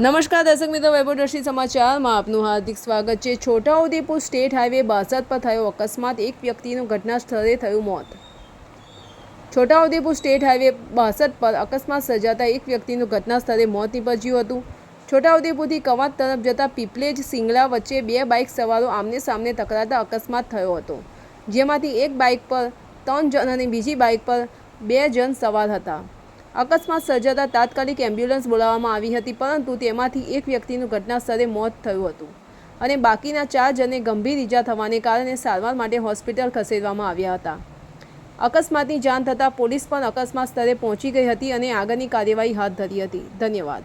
નમસ્કાર, દર્શક મિત્રો વૈભવદર્શી સમાચારમાં આપનું હાર્દિક સ્વાગત છે. છોટાઉદેપુર સ્ટેટ હાઈવે બાસઠ પર થયો અકસ્માત. એક વ્યક્તિનું ઘટના સ્થળે થયું મોત. છોટાઉદેપુર સ્ટેટ હાઈવે બાસઠ પર અકસ્માત સર્જાતા એક વ્યક્તિનું ઘટના સ્થળે મોત નીપજ્યું હતું. છોટાઉદેપુરથી કવાંત તરફ જતા પીપલેજ સિંગલા વચ્ચે બે બાઇક સવારો આમને સામને ટકરાતા અકસ્માત થયો હતો. જેમાંથી એક બાઇક પર ત્રણ જણ અને બીજી બાઇક પર બે જણ સવાર હતા. અકસ્માત સર્જાતા તાત્કાલિક એમ્બ્યુલન્સ બોલાવવામાં આવી હતી, પરંતુ તેમાંથી એક વ્યક્તિનું ઘટના સ્થળે મોત થયું હતું અને બાકીના ચાર જણને ગંભીર ઈજા થવાને કારણે સારવાર માટે હોસ્પિટલ ખસેડવામાં આવ્યા હતા. અકસ્માતની જાણ થતાં પોલીસ પણ અકસ્માત સ્થળે પહોંચી ગઈ હતી અને આગળની કાર્યવાહી હાથ ધરી હતી. ધન્યવાદ.